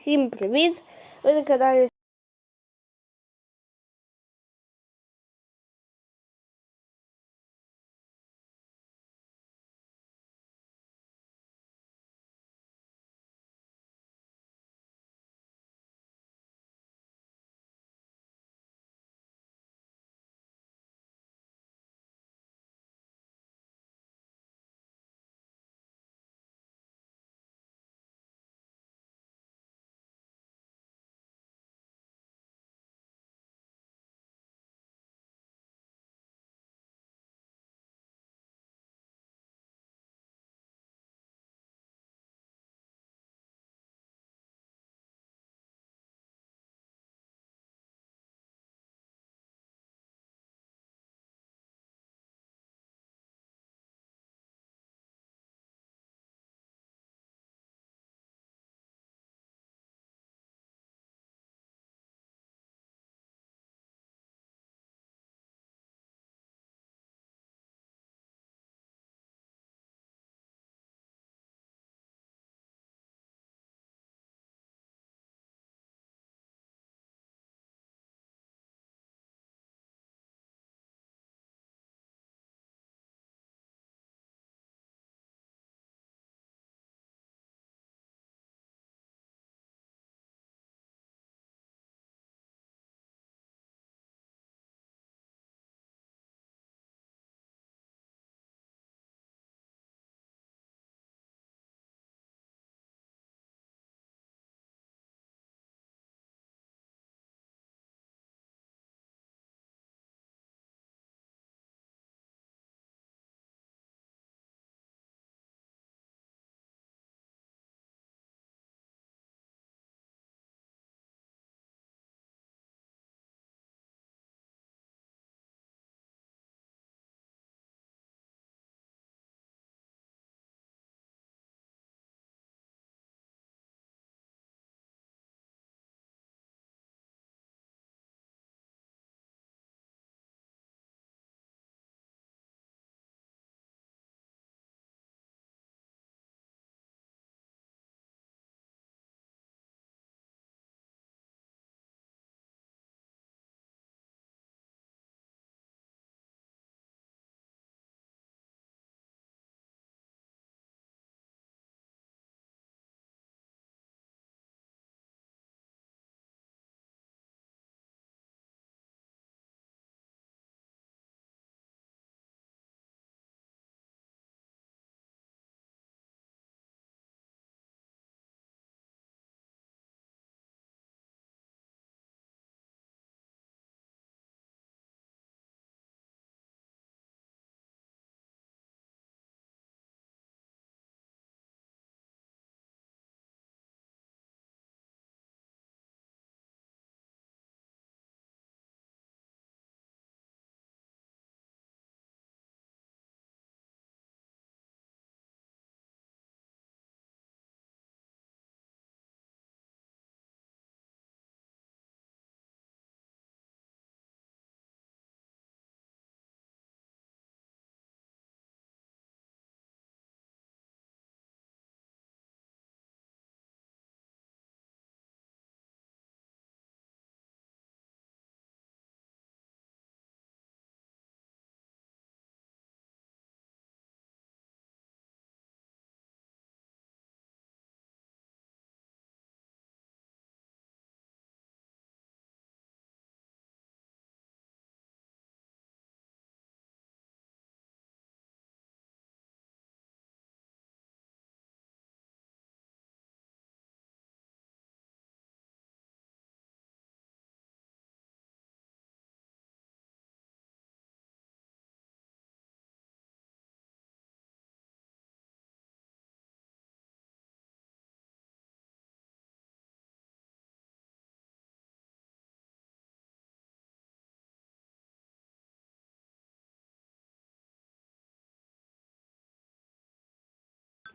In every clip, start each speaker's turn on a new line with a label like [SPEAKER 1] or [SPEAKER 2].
[SPEAKER 1] Всім привіт! Ви на каналі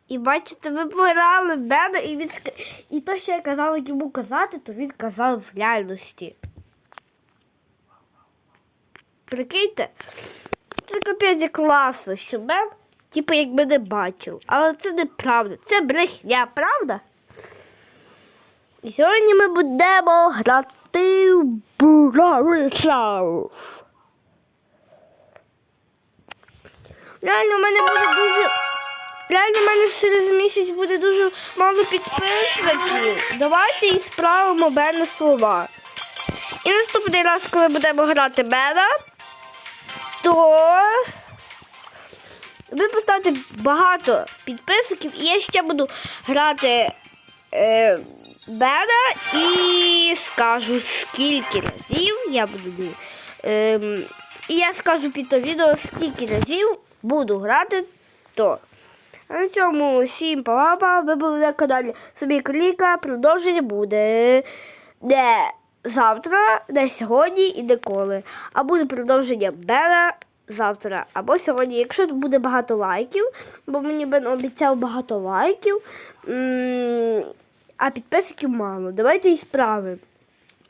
[SPEAKER 1] І бачите, ви пограли мене, і він і то, що я казала йому казати, то він казав в реальності. Прикиньте, це капець класно, що мен, типу, як мене бачив. Але це неправда. Це брехня, правда? І сьогодні ми будемо грати в Бравл Реально, в мене буде дуже. Реально, в мене через місяць буде дуже мало підписників. Давайте і справимо Бена слова. І наступний раз, коли будемо грати Бена, то ви поставите багато підписників, і я ще буду грати е, Бена і скажу, скільки разів я буду. Е, і я скажу під то відео, скільки разів буду грати то. На цьому всім па-па, ви були на каналі Собі Кліка. Продовження буде не завтра, не сьогодні і не коли. А буде продовження Бена завтра або сьогодні. Якщо буде багато лайків, бо мені Бен обіцяв багато лайків, а підписників мало. Давайте і справимо.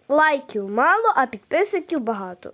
[SPEAKER 1] Лайків мало, а підписників багато.